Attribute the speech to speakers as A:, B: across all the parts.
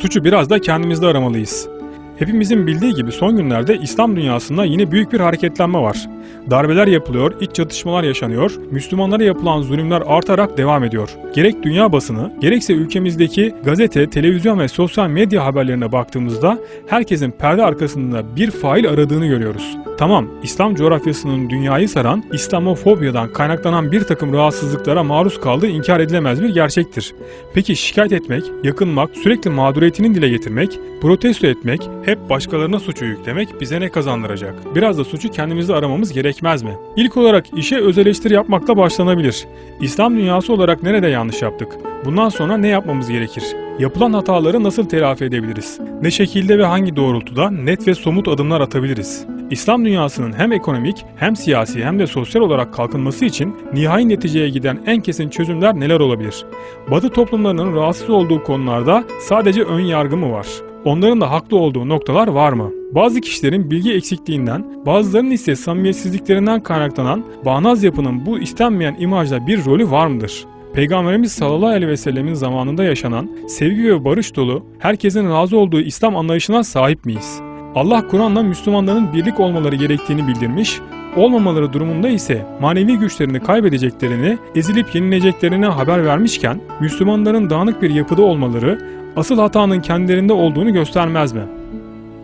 A: Suçu biraz da kendimizde aramalıyız. Hepimizin bildiği gibi son günlerde İslam dünyasında yine büyük bir hareketlenme var. Darbeler yapılıyor, iç çatışmalar yaşanıyor, Müslümanlara yapılan zulümler artarak devam ediyor. Gerek dünya basını, gerekse ülkemizdeki gazete, televizyon ve sosyal medya haberlerine baktığımızda herkesin perde arkasında bir fail aradığını görüyoruz. Tamam, İslam coğrafyasının dünyayı saran İslamofobyadan kaynaklanan bir takım rahatsızlıklara maruz kaldığı inkar edilemez bir gerçektir. Peki şikayet etmek, yakınmak, sürekli mağduriyetini dile getirmek, protesto etmek, hep başkalarına suçu yüklemek bize ne kazandıracak? Biraz da suçu kendimizde aramamız gerekmez mi? İlk olarak işe öz eleştiri yapmakla başlanabilir. İslam dünyası olarak nerede yanlış yaptık? Bundan sonra ne yapmamız gerekir? Yapılan hataları nasıl telafi edebiliriz? Ne şekilde ve hangi doğrultuda net ve somut adımlar atabiliriz? İslam dünyasının hem ekonomik hem siyasi hem de sosyal olarak kalkınması için nihai neticeye giden en kesin çözümler neler olabilir? Batı toplumlarının rahatsız olduğu konularda sadece ön yargı mı var? Onların da haklı olduğu noktalar var mı? Bazı kişilerin bilgi eksikliğinden, bazılarının ise samimiyetsizliklerinden kaynaklanan bağnaz yapının bu istenmeyen imajda bir rolü var mıdır? Peygamberimiz sallallahu aleyhi ve sellemin zamanında yaşanan sevgi ve barış dolu, herkesin razı olduğu İslam anlayışına sahip miyiz? Allah Kur'an'la Müslümanların birlik olmaları gerektiğini bildirmiş, olmamaları durumunda ise manevi güçlerini kaybedeceklerini, ezilip yenileceklerini haber vermişken, Müslümanların dağınık bir yapıda olmaları, asıl hatanın kendilerinde olduğunu göstermez mi?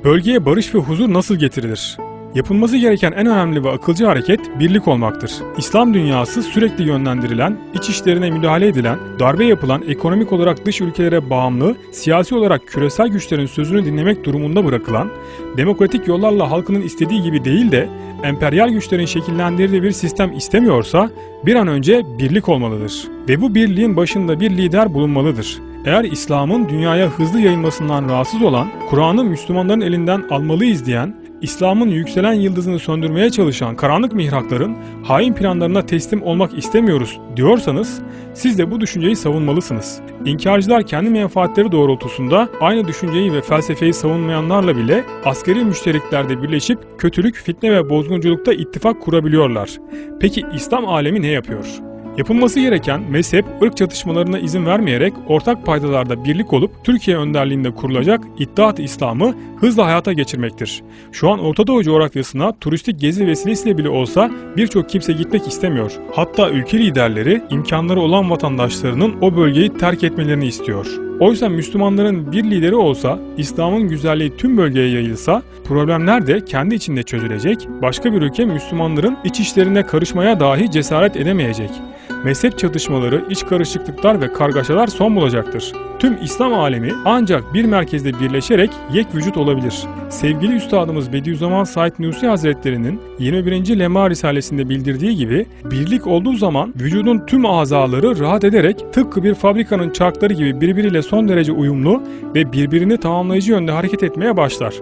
A: Bölgeye barış ve huzur nasıl getirilir? Yapılması gereken en önemli ve akılcı hareket birlik olmaktır. İslam dünyası sürekli yönlendirilen, iç işlerine müdahale edilen, darbe yapılan, ekonomik olarak dış ülkelere bağımlı, siyasi olarak küresel güçlerin sözünü dinlemek durumunda bırakılan, demokratik yollarla halkının istediği gibi değil de emperyal güçlerin şekillendirdiği bir sistem istemiyorsa bir an önce birlik olmalıdır. Ve bu birliğin başında bir lider bulunmalıdır. Eğer İslam'ın dünyaya hızlı yayılmasından rahatsız olan, Kur'an'ı Müslümanların elinden almalıyız diyen, İslam'ın yükselen yıldızını söndürmeye çalışan karanlık mihrakların hain planlarına teslim olmak istemiyoruz diyorsanız siz de bu düşünceyi savunmalısınız. İnkarcılar kendi menfaatleri doğrultusunda aynı düşünceyi ve felsefeyi savunmayanlarla bile askeri müşteriklerde birleşip kötülük, fitne ve bozgunculukta ittifak kurabiliyorlar. Peki İslam alemi ne yapıyor? Yapılması gereken mezhep, ırk çatışmalarına izin vermeyerek ortak paydalarda birlik olup Türkiye önderliğinde kurulacak İttihat İslam'ı hızla hayata geçirmektir. Şu an Orta Doğu coğrafyasına turistik gezi vesilesiyle bile olsa birçok kimse gitmek istemiyor. Hatta ülke liderleri imkanları olan vatandaşlarının o bölgeyi terk etmelerini istiyor. Oysa Müslümanların bir lideri olsa, İslam'ın güzelliği tüm bölgeye yayılsa, problemler de kendi içinde çözülecek, başka bir ülke Müslümanların iç işlerine karışmaya dahi cesaret edemeyecek. Mezhep çatışmaları, iç karışıklıklar ve kargaşalar son bulacaktır. Tüm İslam alemi ancak bir merkezde birleşerek yek vücut olabilir. Sevgili Üstadımız Bediüzzaman Said Nursi Hazretleri'nin 21. Lema Risalesi'nde bildirdiği gibi birlik olduğu zaman vücudun tüm azaları rahat ederek tıpkı bir fabrikanın çarkları gibi birbiriyle son derece uyumlu ve birbirini tamamlayıcı yönde hareket etmeye başlar.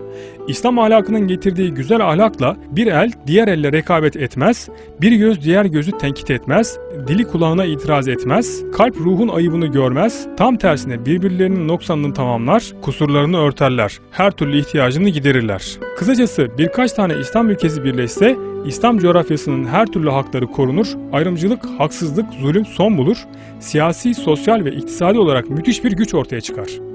A: İslam ahlakının getirdiği güzel ahlakla bir el diğer elle rekabet etmez, bir göz diğer gözü tenkit etmez, dili kulağına itiraz etmez, kalp ruhun ayıbını görmez, tam tersine birbirlerinin noksanını tamamlar, kusurlarını örterler, her türlü ihtiyacını giderirler. Kısacası birkaç tane İslam ülkesi birleşse İslam coğrafyasının her türlü hakları korunur, ayrımcılık, haksızlık, zulüm son bulur, siyasi, sosyal ve iktisadi olarak müthiş bir güç ortaya çıkar.